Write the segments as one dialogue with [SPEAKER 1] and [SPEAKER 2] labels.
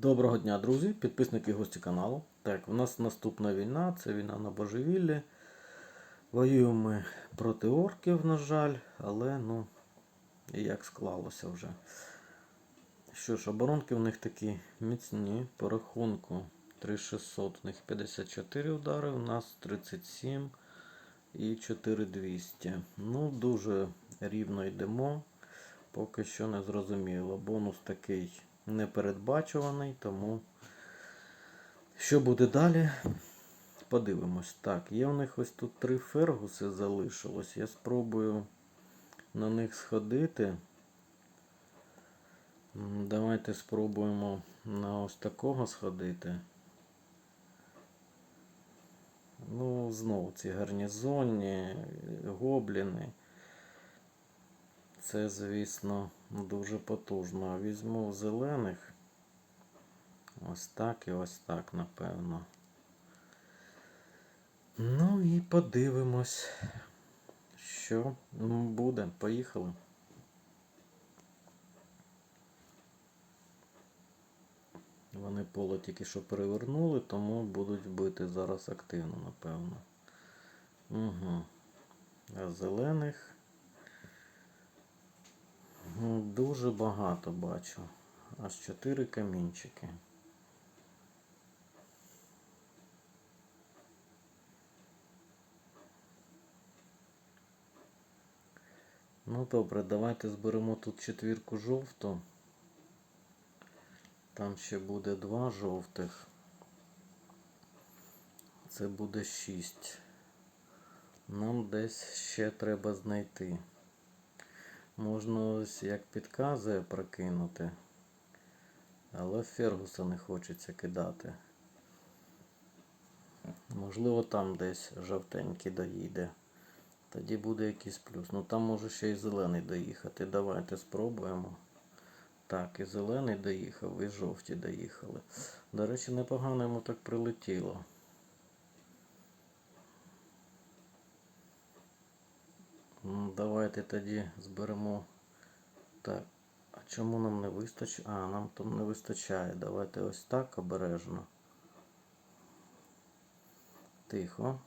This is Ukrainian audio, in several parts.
[SPEAKER 1] Доброго дня, друзі, підписники і гості каналу. Так, у нас наступна війна, це війна на божевіллі. Воюємо ми проти орків, на жаль, але ну, як склалося вже. Що ж, оборонки в них такі міцні. По рахунку 3600, у них 54 удари, у нас 37 і 4200. Ну, дуже рівно йдемо. Поки що не зрозуміло. Бонус такий непередбачуваний, тому що буде далі? Подивимось. Так, є у них ось тут три фергуси залишилось. Я спробую на них сходити. Давайте спробуємо на ось такого сходити. Ну, знову ці гарнізонні, гобліни. Це, звісно, дуже потужно. Візьму зелених. Ось так і ось так, напевно. Ну і подивимось, що буде. Поїхали. Вони поле тільки що перевернули, тому будуть бити зараз активно, напевно. Угу. А зелених Дуже багато бачу. Аж 4 камінчики. Ну добре, давайте зберемо тут четвірку жовту. Там ще буде два жовтих. Це буде 6. Нам десь ще треба знайти. Можна ось як підказує прокинути. Але Фергуса не хочеться кидати. Можливо, там десь жовтенький доїде. Тоді буде якийсь плюс. Ну там може ще й зелений доїхати. Давайте спробуємо. Так, і зелений доїхав, і жовті доїхали. До речі, непогано йому так прилетіло. Давайте тоді зберемо. Так. А чому нам не вистачає? А, нам там не вистачає. Давайте ось так обережно. Тихо.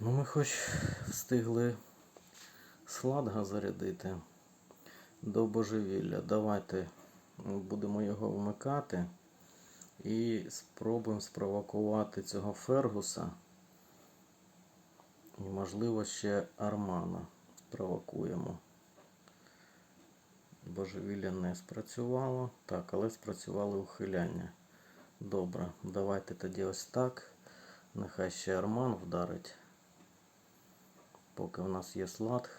[SPEAKER 1] Ну ми хоч встигли сладга зарядити до божевілля. Давайте будемо його вмикати і спробуємо спровокувати цього Фергуса. І, можливо, ще Армана провокуємо. Божевілля не спрацювало. Так, але спрацювали ухиляння. Добре, давайте тоді ось так. Нехай ще Арман вдарить. Поки в нас є слад.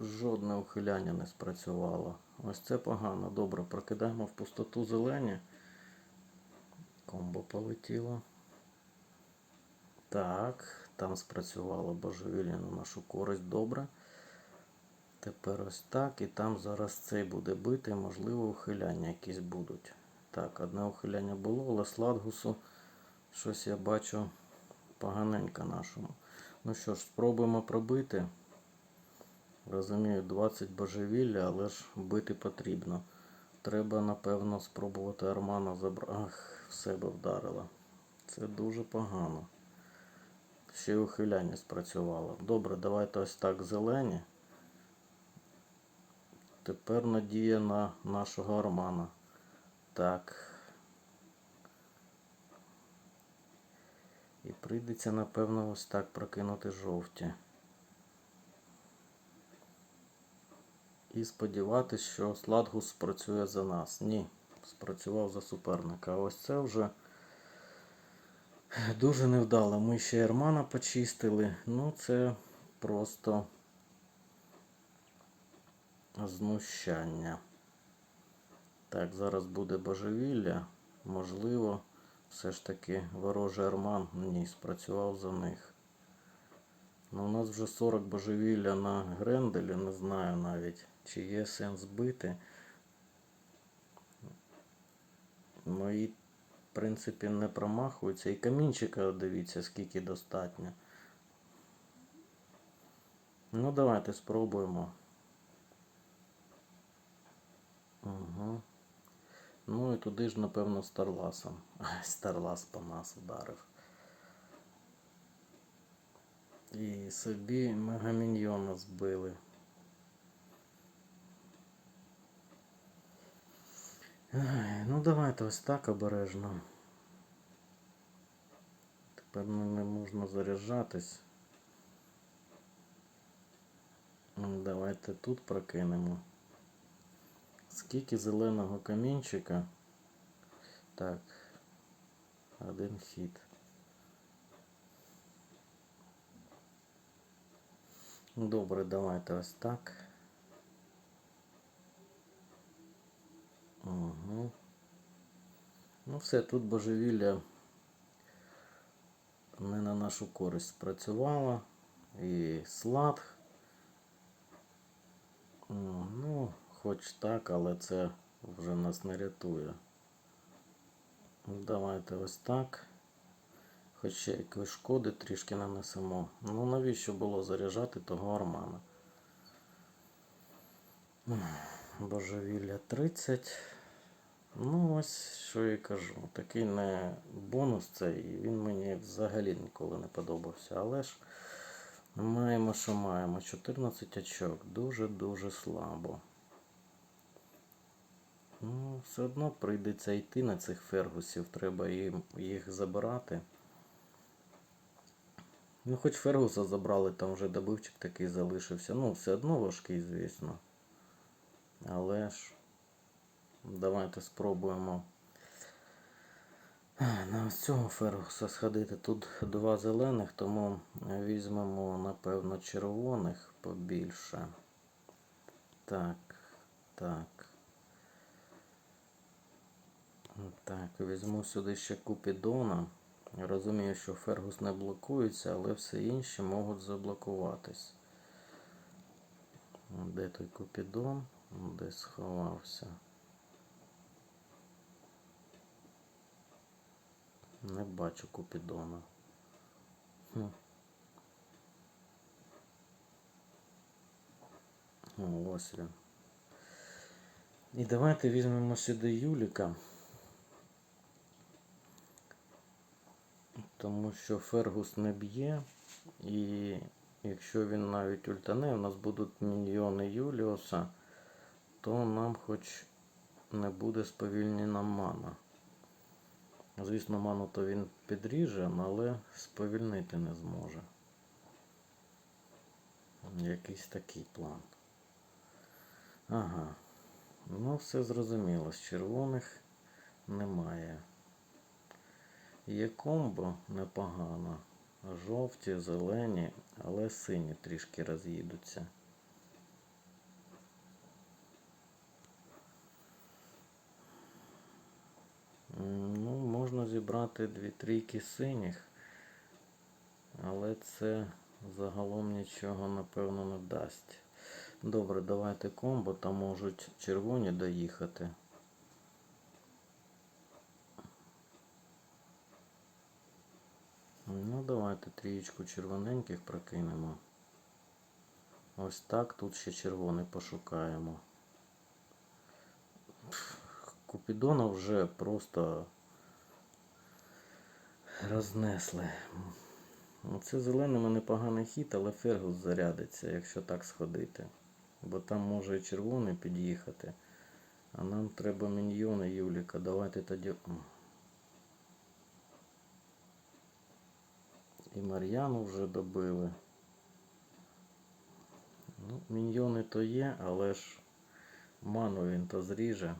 [SPEAKER 1] Жодне ухиляння не спрацювало. Ось це погано. Добре, прокидаємо в пустоту зелені. Комбо полетіло. Так, там спрацювало божевілля на нашу користь добре. Тепер ось так. І там зараз цей буде бити, можливо, ухиляння якісь будуть. Так, одне ухиляння було, але Сладгусу щось я бачу поганенько нашому. Ну що ж, спробуємо пробити. Розумію, 20 божевілля, але ж бити потрібно. Треба, напевно, спробувати Армана забрати. Ах, в себе вдарила. Це дуже погано. Ще й ухиляння спрацювало. Добре, давайте ось так зелені. Тепер надія на нашого Армана. Так. І прийдеться, напевно, ось так прокинути жовті. І сподіватися, що Сладгус спрацює за нас. Ні, спрацював за суперника. А ось це вже дуже невдало. Ми ще Ермана почистили. Ну, це просто знущання. Так, зараз буде божевілля. Можливо, все ж таки ворожий Арман ні, спрацював за них. Ну, у нас вже 40 божевілля на Гренделі, не знаю навіть, чи є сенс бити. Мої, в принципі, не промахуються. І камінчика, дивіться, скільки достатньо. Ну, давайте спробуємо. Угу. Ну і туди ж, напевно, Старласом. Ай, Старлас по нас вдарив. І собі мегаміньйона збили. Ну давайте ось так обережно. Тепер ну, не можна заряджатись. Давайте тут прокинемо. Скільки зеленого камінчика? Так. Один хід. Добре, давайте ось так. Угу. Ну все, тут божевілля не на нашу користь спрацювало. І слад. М, Ну, хоч так, але це вже нас не рятує. Ну, Давайте ось так. Хоч ще якоїсь шкоди трішки нанесемо. Ну навіщо було заряджати того армана? Божевілля 30. Ну, ось що я кажу. Такий не бонус цей, він мені взагалі ніколи не подобався. Але ж маємо, що маємо. 14 очок. Дуже-дуже слабо. Ну, все одно прийдеться йти на цих фергусів. Треба їм, їх забирати. Ну, хоч Фергуса забрали, там вже добивчик такий залишився. Ну, все одно важкий, звісно. Але ж давайте спробуємо на цього Фергуса сходити. Тут два зелених, тому візьмемо, напевно, червоних побільше. Так, так. Так, візьму сюди ще Купідона. Розумію, що Фергус не блокується, але все інші можуть заблокуватись. Де той Купідон? Де сховався? Не бачу Купідона. Хм. О, ось він. І давайте візьмемо сюди Юліка. Тому що Фергус не б'є, і якщо він навіть ультане, у нас будуть міньйони Юліоса, то нам хоч не буде сповільнена мана. Звісно, ману то він підріже, але сповільнити не зможе. Якийсь такий план. Ага. Ну, все зрозуміло. З червоних немає. Є комбо непогано. Жовті, зелені, але сині трішки роз'їдуться. М, Ну, можна зібрати дві трійки синіх, але це загалом нічого, напевно, не дасть. Добре, давайте комбо, там можуть червоні доїхати. Ну, давайте трієчку червоненьких прокинемо. Ось так, тут ще червоний пошукаємо. Купідона вже просто рознесли. Ну, Це зеленими непоганий хід, але Фергус зарядиться, якщо так сходити. Бо там може і червоний під'їхати. А нам треба міньйони Юліка. Давайте тоді. І Мар'яну вже добили. Ну, міньйони то є, але ж ману він то зріже.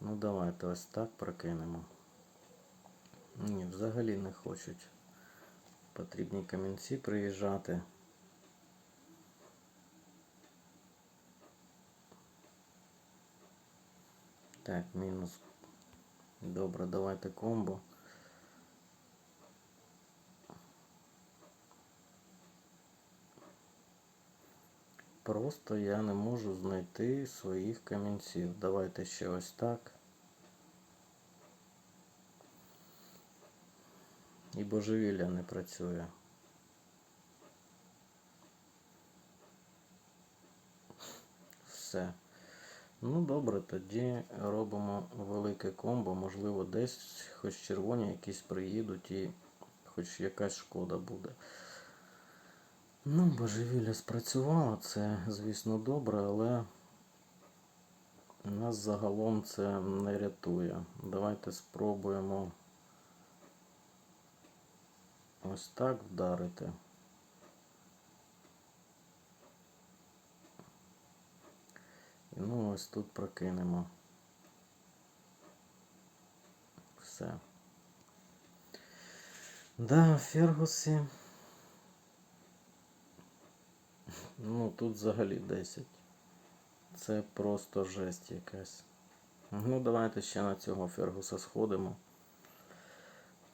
[SPEAKER 1] Ну давайте ось так прокинемо. Ні, взагалі не хочуть. Потрібні камінці приїжджати. Так, мінус. Добре, давайте комбо. Просто я не можу знайти своїх камінців. Давайте ще ось так. І божевілля не працює. Все. Ну добре, тоді робимо велике комбо. Можливо, десь хоч червоні якісь приїдуть і хоч якась шкода буде. Ну, божевілля спрацювало, це, звісно, добре, але нас загалом це не рятує. Давайте спробуємо ось так вдарити. І ну ось тут прокинемо. Все. Да, Фергуси. Ну, тут взагалі 10. Це просто жесть якась. Ну, давайте ще на цього Фергуса сходимо.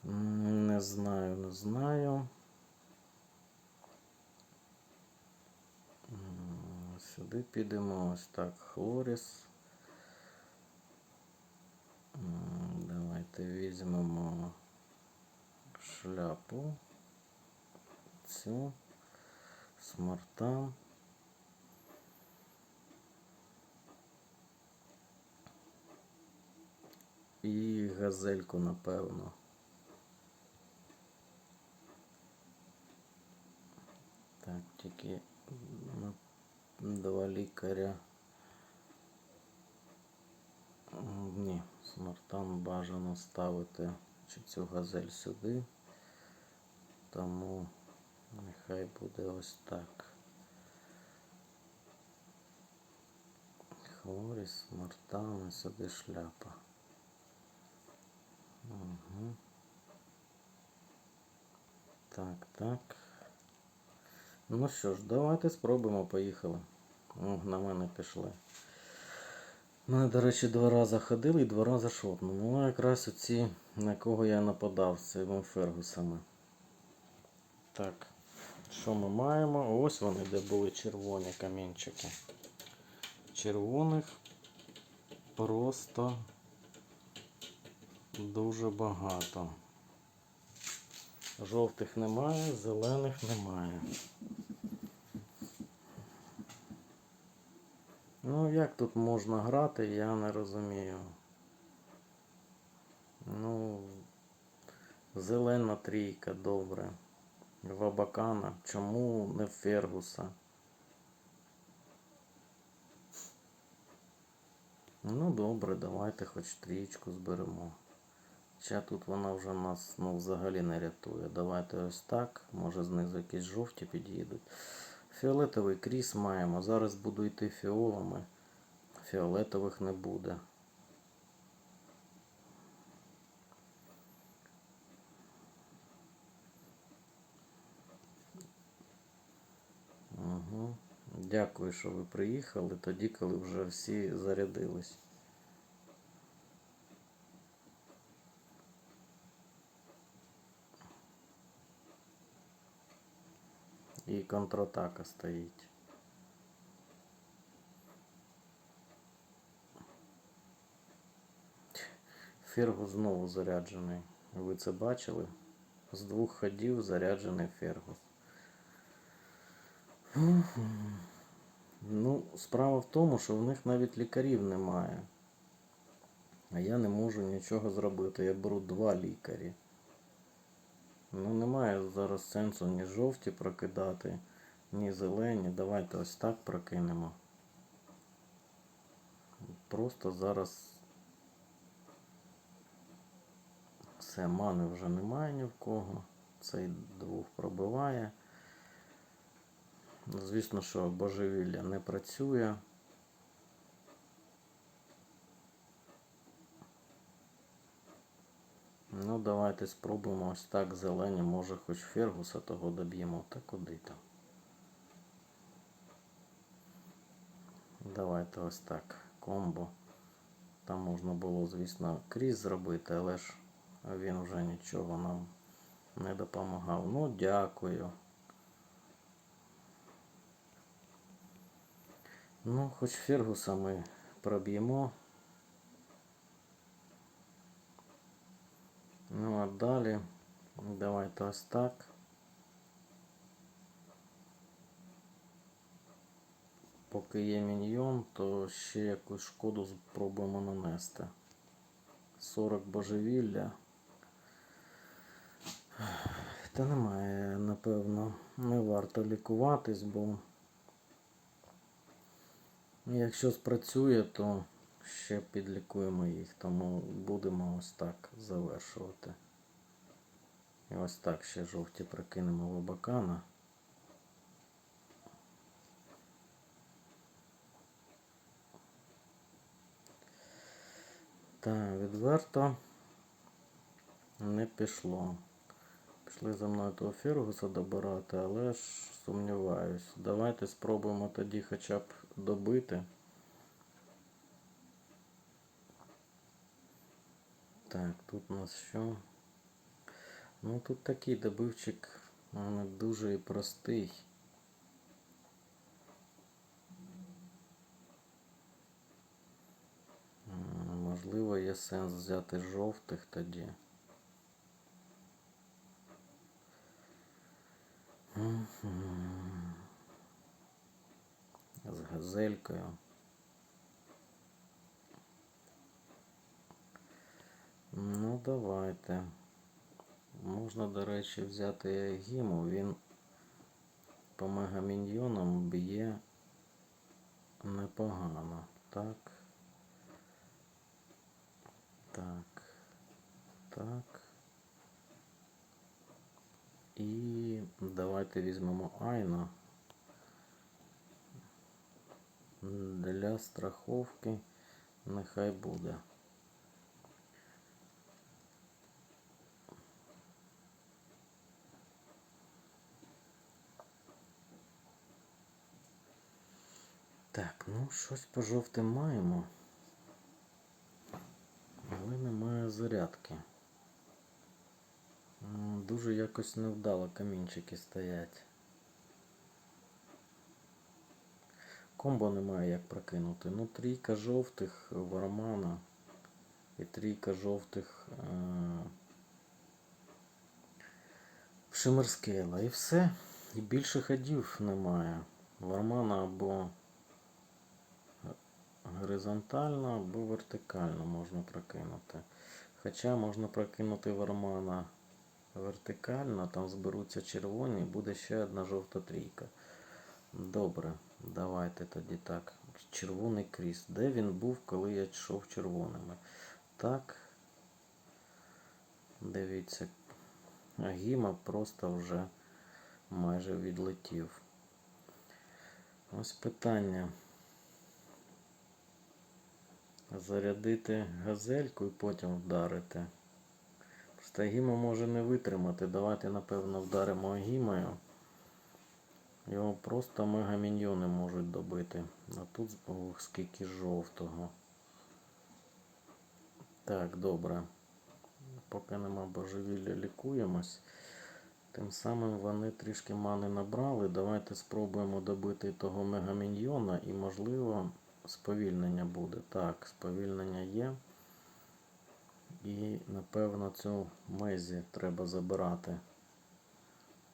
[SPEAKER 1] Не знаю, не знаю. Сюди підемо ось так. Хлоріс. Давайте візьмемо шляпу. Цю. Смартан. І газельку, напевно. Так, тільки два лікаря. Ні, смартан бажано ставити чи цю газель сюди. Тому нехай буде ось так. Хлоріс, смартан, сюди шляпа. Угу. Так, так. Ну що ж, давайте спробуємо, поїхали. О, на мене пішли. Мене, до речі, два рази ходили і два рази шотнули. Ну, якраз оці, на кого я нападав, з цими фергусами. Так, що ми маємо? Ось вони, де були червоні камінчики. Червоних просто дуже багато. Жовтих немає, зелених немає. Ну, як тут можна грати, я не розумію. Ну, зелена трійка, добре. Вабакана. Чому не Фергуса? Ну, добре, давайте хоч трієчку зберемо. Хоча тут вона вже нас ну, взагалі не рятує. Давайте ось так. Може знизу якісь жовті під'їдуть. Фіолетовий кріс маємо. Зараз буду йти фіолами. Фіолетових не буде. Угу. Дякую, що ви приїхали тоді, коли вже всі зарядились. І контратака стоїть. Фергус знову заряджений. Ви це бачили? З двох ходів заряджений Фергус. Ну, справа в тому, що в них навіть лікарів немає. А я не можу нічого зробити. Я беру два лікарі. Ну, немає зараз сенсу ні жовті прокидати, ні зелені. Давайте ось так прокинемо. Просто зараз все, мани вже немає ні в кого. Цей двох пробиває. Звісно, що божевілля не працює. Ну, давайте спробуємо ось так зелені, може хоч Фергуса того доб'ємо, та куди там. Давайте ось так. Комбо. Там можна було, звісно, крізь зробити, але ж він вже нічого нам не допомагав. Ну, дякую. Ну, хоч Фергуса ми проб'ємо. Ну а далі давайте ось так. поки є міньйон, то ще якусь шкоду спробуємо нанести. 40 божевілля. Та немає, напевно, не варто лікуватись, бо якщо спрацює, то ще підлікуємо їх, тому будемо ось так завершувати. І ось так ще жовті прикинемо в обакана. Так, відверто не пішло. Пішли за мною того Фергуса добирати, але ж сумніваюсь. Давайте спробуємо тоді хоча б добити. Так, тут у нас що? Ну тут такий добивчик дуже простий. Можливо, є сенс взяти жовтих тоді. З газелькою. Ну, давайте. Можна, до речі, взяти гіму. Він по мегаміньйонам б'є непогано. Так. Так. Так. І давайте візьмемо Айна. Для страховки нехай буде. Ну щось по жовтим маємо. Але немає зарядки. Дуже якось невдало камінчики стоять. Комбо немає як прокинути. Ну, трійка жовтих в Романа і трійка жовтих е- Шимерскейла. І все. І більше ходів немає. В Романа або горизонтально, або вертикально можна прокинути. Хоча можна прокинути в Романа вертикально, там зберуться червоні, буде ще одна жовта трійка. Добре, давайте тоді так. Червоний кріс. Де він був, коли я йшов червоними? Так. Дивіться, Агіма просто вже майже відлетів. Ось питання. Зарядити газельку і потім вдарити. Просто Агіма може не витримати. Давайте, напевно, вдаримо Агімою. Його просто мегаміньйони можуть добити. А тут ох, скільки жовтого. Так, добре. Поки нема божевілля, лікуємось. Тим самим вони трішки мани набрали. Давайте спробуємо добити того мегаміньйона і, можливо, сповільнення буде. Так, сповільнення є. І, напевно, цю мезі треба забирати.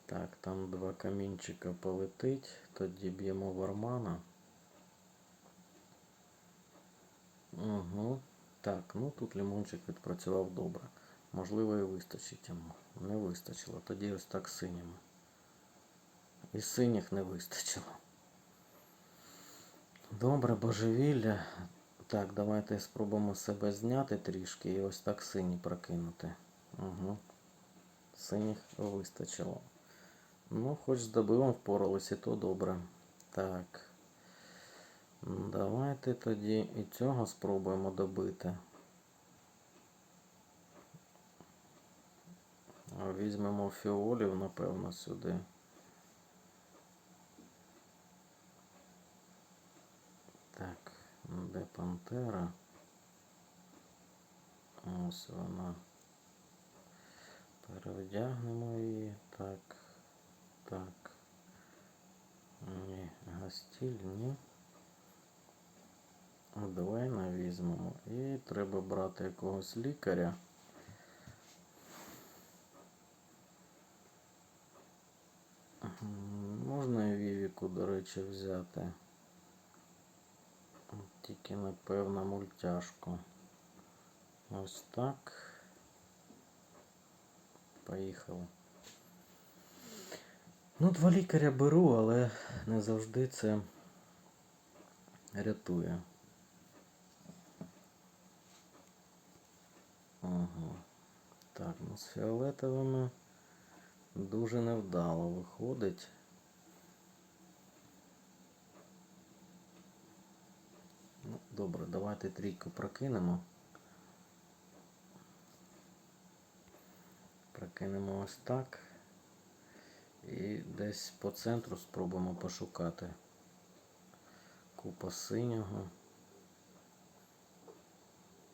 [SPEAKER 1] Так, там два камінчика полетить. Тоді б'ємо вармана. Угу. Так, ну тут лимончик відпрацював добре. Можливо, і вистачить йому. Не вистачило. Тоді ось так синіми. І синіх не вистачило. Добре, божевілля. Так, давайте спробуємо себе зняти трішки і ось так сині прокинути. Угу. Синіх вистачило. Ну, хоч з добивом впоралися, то добре. Так. Давайте тоді і цього спробуємо добити. Візьмемо фіолів, напевно, сюди. Так, де пантера? Ось вона. Перевдягнемо її. Так. Так. Ні, гастіль, ні. Давай візьмемо. І треба брати якогось лікаря. Можна і Вівіку, до речі, взяти. Тільки напевно мультяшку. Ось так. Поїхали. Ну, два лікаря беру, але не завжди це рятує. Ага. Так, ну з фіолетовими дуже невдало виходить. Ну, добре, давайте трійку прокинемо. Прокинемо ось так. І десь по центру спробуємо пошукати. Купа синього.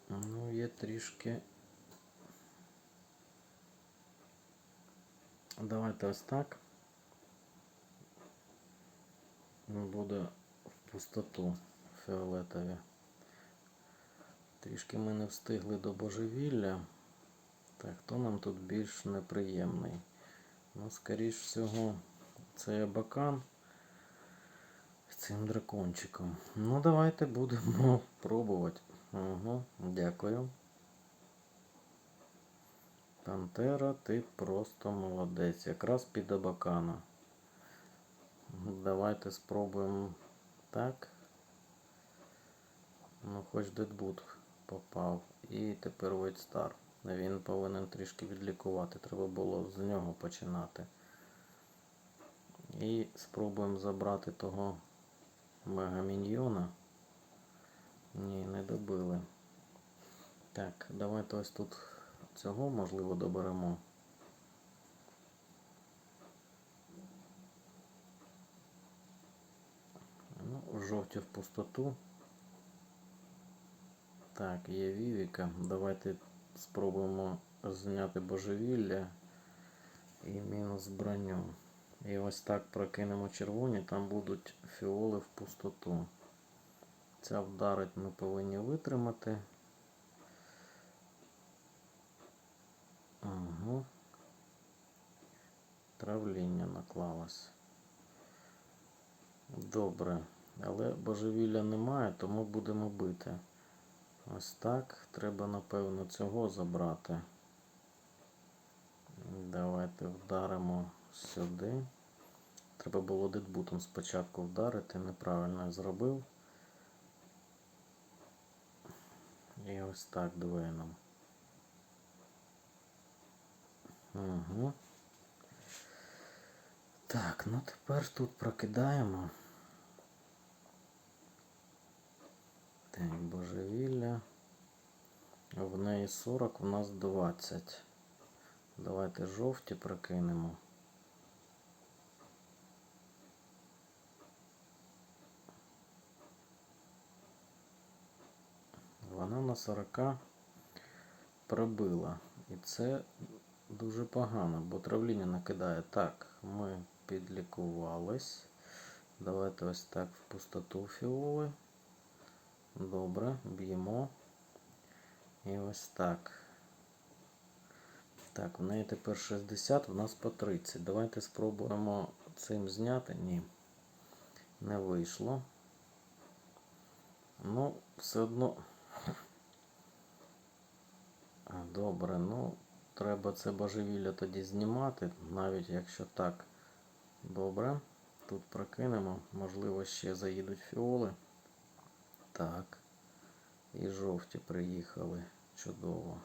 [SPEAKER 1] Ну, є трішки. Давайте ось так. Буде в пустоту фіолетові. Трішки ми не встигли до божевілля. Так, хто нам тут більш неприємний? Ну, скоріш всього, це абакан з цим дракончиком. Ну, давайте будемо пробувати. Угу, дякую. Пантера, ти просто молодець. Якраз під абакана. Давайте спробуємо так. Ну, хоч Дедбут попав. І тепер White Star. Він повинен трішки відлікувати. Треба було з нього починати. І спробуємо забрати того мегаміньйона. Ні, не добили. Так, давайте ось тут цього можливо доберемо. Ну, жовті в пустоту. Так, є Вівіка. Давайте спробуємо зняти божевілля і мінус броню. І ось так прокинемо червоні, там будуть фіоли в пустоту. Ця вдарить ми повинні витримати. Угу. Травління наклалось. Добре. Але божевілля немає, тому будемо бити. Ось так. Треба, напевно, цього забрати. Давайте вдаримо сюди. Треба було дедбутом спочатку вдарити, неправильно зробив. І ось так двойном. Угу. Так, ну тепер тут прокидаємо. Так, божевілля. В неї 40, в нас 20. Давайте жовті прокинемо. Вона на 40 пробила. І це дуже погано, бо травління накидає. Так, ми підлікувались. Давайте ось так в пустоту фіоли. Добре, б'ємо. І ось так. Так, в неї тепер 60, в нас по 30. Давайте спробуємо цим зняти. Ні, не вийшло. Ну, все одно. Добре, ну, треба це божевілля тоді знімати, навіть якщо так. Добре. Тут прокинемо, можливо, ще заїдуть фіоли. Так. І жовті приїхали. Чудово.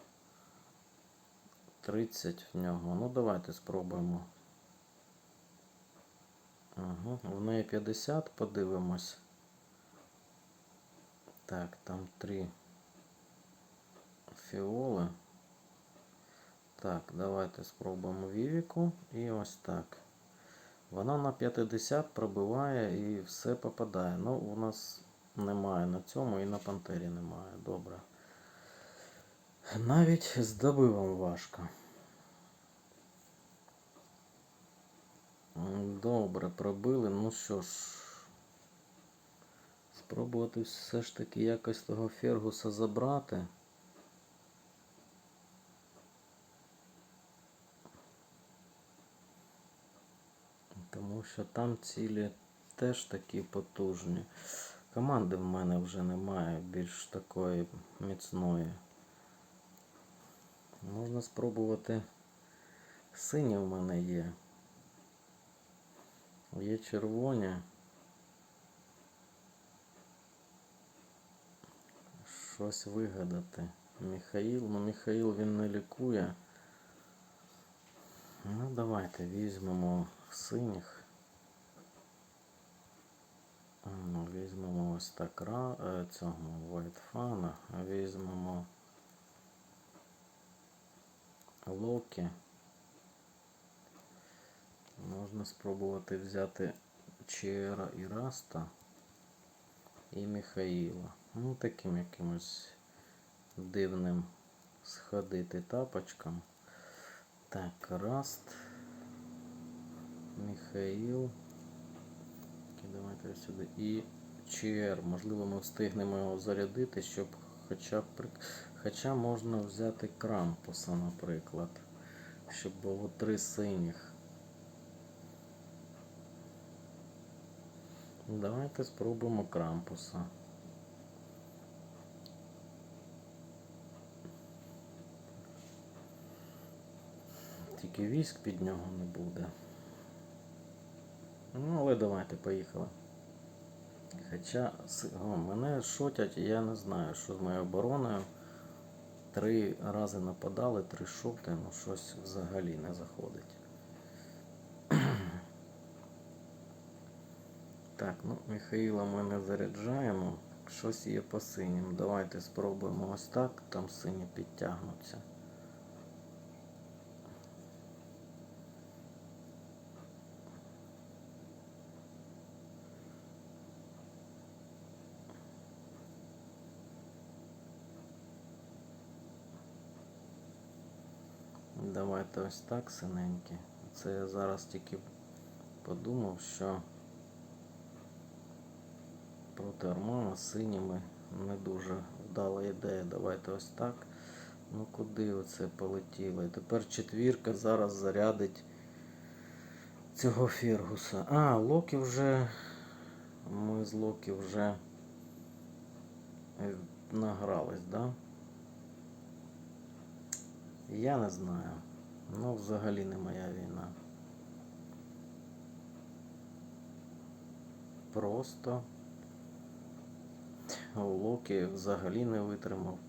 [SPEAKER 1] 30 в нього. Ну, давайте спробуємо. Ага, в неї 50, подивимось. Так, там 3 фіоли. Так, давайте спробуємо Вівіку. І ось так. Вона на 50 пробиває і все попадає. Ну, у нас немає на цьому і на пантері немає. Добре. Навіть з добивом важко. Добре, пробили. Ну що ж, спробувати все ж таки якось того Фергуса забрати. Тому що там цілі теж такі потужні. Команди в мене вже немає більш такої міцної. Можна спробувати. Сині в мене є. Є червоні. Щось вигадати. Міхаїл, ну Міхаїл він не лікує. Ну давайте візьмемо синіх. Ну, візьмемо ось так е, цього Вайтфана, візьмемо Локі. Можна спробувати взяти Чера і Раста і Михаїла. Ну, таким якимось дивним сходити тапочком. Так, Раст, Михаїл. Давайте сюди. І Чер. Можливо, ми встигнемо його зарядити, щоб хоча б Хоча можна взяти крампуса, наприклад. Щоб було три синіх. Давайте спробуємо крампуса. Тільки військ під нього не буде. Ну, але давайте поїхали. Хоча мене шотять, я не знаю, що з моєю обороною. Три рази нападали, три шоти, ну щось взагалі не заходить. Так, ну Михаїла ми не заряджаємо. Щось є по синім. Давайте спробуємо ось так, там сині підтягнуться. Давайте ось так, синенькі. Це я зараз тільки подумав, що проти Армана синіми не дуже вдала ідея. Давайте ось так. Ну куди оце полетіло? І тепер четвірка зараз зарядить цього Фергуса. А, Локі вже. Ми з Локі вже е, награлись, да? Я не знаю. Ну, взагалі не моя війна. Просто Локі взагалі не витримав.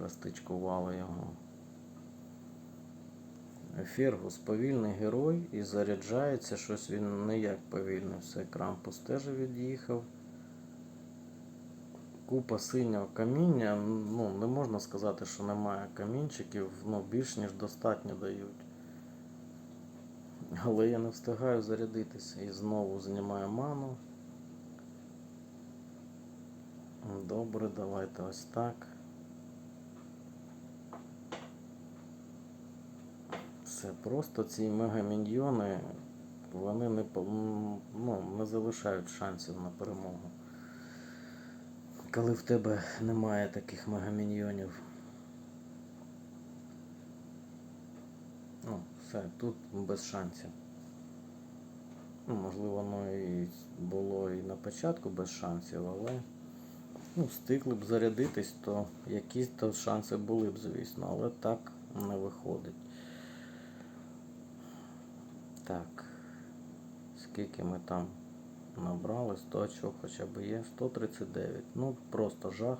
[SPEAKER 1] Розтичкували його. Фергус повільний герой і заряджається щось він не як повільний. Все, Крампус теж від'їхав. Купа синього каміння. Ну, не можна сказати, що немає камінчиків, ну, більш ніж достатньо дають. Але я не встигаю зарядитися і знову знімаю ману. Добре, давайте ось так. Все, просто ці мегаміньйони, вони не, ну, не залишають шансів на перемогу. Коли в тебе немає таких мегаміньйонів. Ну, все, тут без шансів. Ну, можливо, воно і було і на початку без шансів, але ну, встигли б зарядитись, то якісь то шанси були б, звісно, але так не виходить. Так. Скільки ми там набрали? 100 очок хоча б є. 139. Ну, просто жах.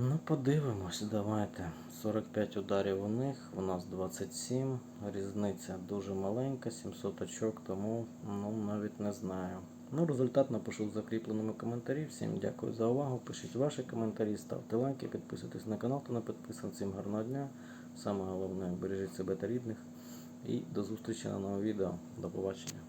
[SPEAKER 1] Ну, подивимось, давайте. 45 ударів у них, у нас 27. Різниця дуже маленька, 700 очок, тому ну, навіть не знаю. Ну, результат напишу в закріпленому коментарі. Всім дякую за увагу. Пишіть ваші коментарі, ставте лайки, підписуйтесь на канал, хто не підписаний. Всім гарного дня. Саме головне, бережіть себе та рідних. І до зустрічі на новому відео. До побачення.